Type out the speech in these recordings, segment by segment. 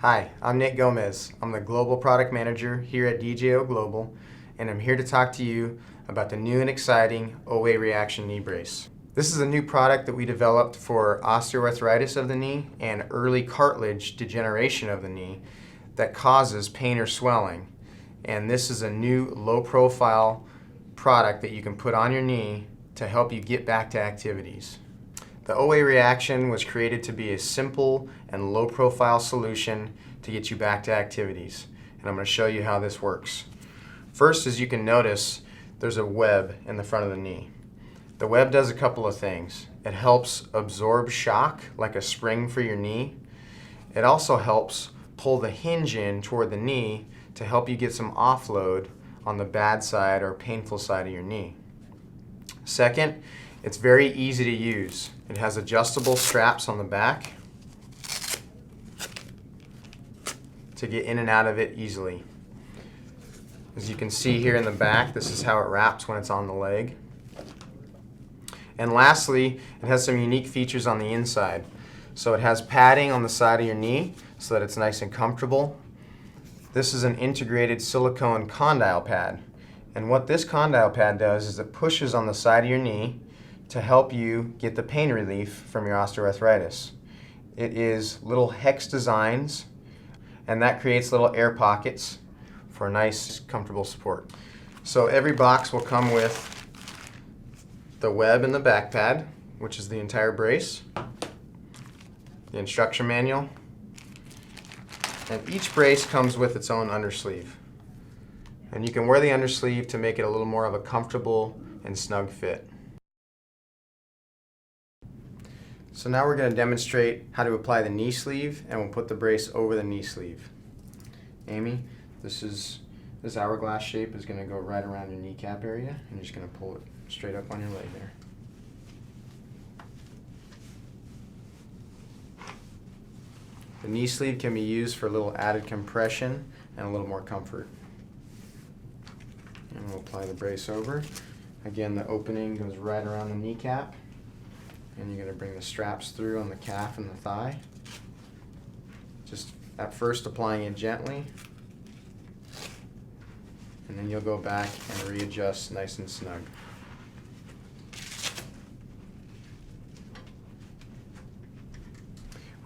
Hi, I'm Nick Gomez. I'm the Global Product Manager here at DJO Global, and I'm here to talk to you about the new and exciting OA Reaction Knee Brace. This is a new product that we developed for osteoarthritis of the knee and early cartilage degeneration of the knee that causes pain or swelling. And this is a new low profile product that you can put on your knee to help you get back to activities. The OA reaction was created to be a simple and low profile solution to get you back to activities. And I'm going to show you how this works. First, as you can notice, there's a web in the front of the knee. The web does a couple of things. It helps absorb shock like a spring for your knee. It also helps pull the hinge in toward the knee to help you get some offload on the bad side or painful side of your knee. Second, it's very easy to use. It has adjustable straps on the back to get in and out of it easily. As you can see here in the back, this is how it wraps when it's on the leg. And lastly, it has some unique features on the inside. So it has padding on the side of your knee so that it's nice and comfortable. This is an integrated silicone condyle pad. And what this condyle pad does is it pushes on the side of your knee to help you get the pain relief from your osteoarthritis. It is little hex designs, and that creates little air pockets for nice, comfortable support. So every box will come with the web and the back pad, which is the entire brace, the instruction manual, and each brace comes with its own undersleeve. And you can wear the undersleeve to make it a little more of a comfortable and snug fit. So now we're going to demonstrate how to apply the knee sleeve and we'll put the brace over the knee sleeve. Amy, this is this hourglass shape is going to go right around your kneecap area and you're just going to pull it straight up on your leg there. The knee sleeve can be used for a little added compression and a little more comfort. And we'll apply the brace over. Again, the opening goes right around the kneecap. And you're going to bring the straps through on the calf and the thigh. Just at first applying it gently. And then you'll go back and readjust nice and snug.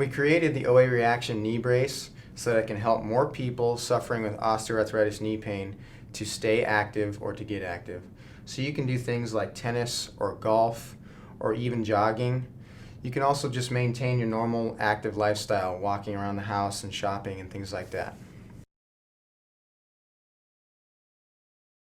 We created the OA Reaction knee brace so that it can help more people suffering with osteoarthritis knee pain to stay active or to get active. So you can do things like tennis or golf or even jogging. You can also just maintain your normal active lifestyle, walking around the house and shopping and things like that.